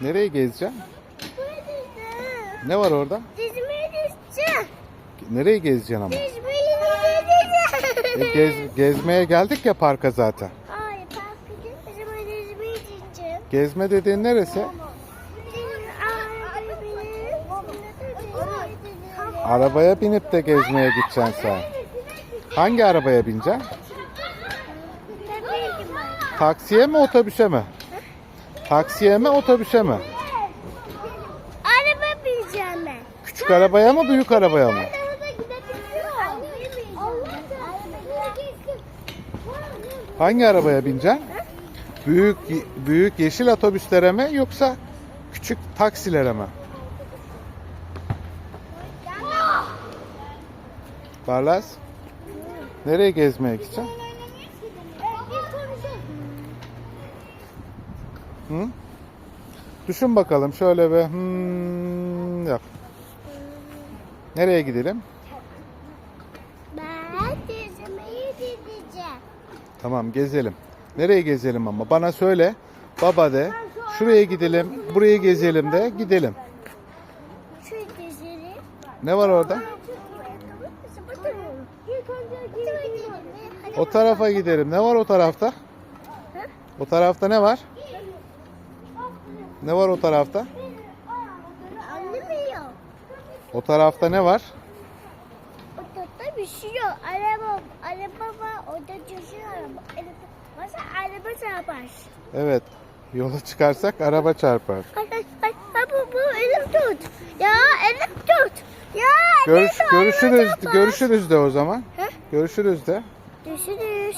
Nereye gezeceksin? Burada. Ne var orada? Dizime düşeceğim. Nereye gezeceksin ama? Dizime E, düşeceğim. gez, gezmeye geldik ya parka zaten. Ay parka. Dizime düşeceğim. Gezme dediğin neresi? Arabaya binip de gezmeye gideceksin sen. Hangi arabaya bineceksin? Taksiye mi otobüse mi? Taksiye mi otobüse mi? Araba bineceğim ben. Küçük arabaya mı büyük arabaya mı? Hangi arabaya bineceksin? Büyük büyük yeşil otobüslere mi yoksa küçük taksilere mi? Barlas, nereye gezmeye gideceksin? Hı? Düşün bakalım şöyle bir hmm, yap. Nereye gidelim? Ben dizime gideceğim. Tamam gezelim. Nereye gezelim ama? Bana söyle. Baba de. Şuraya gidelim, buraya gezelim de gidelim. Ne var orada? O tarafa gidelim. Ne var o tarafta? O tarafta ne var? Ne var o tarafta? Anlamıyor. O tarafta ne var? Ortada bir şey yok. Araba, araba var. Orada düşüyor araba. Araba, Masa araba çarpar. Evet. Yola çıkarsak araba çarpar. Ay, ay, ay, ay, bu, bu elim tut. Ya elim tut. Ya Görüş, elim tut, araba görüşürüz. çarpar. Görüşürüz de o zaman. He? Görüşürüz de. Görüşürüz.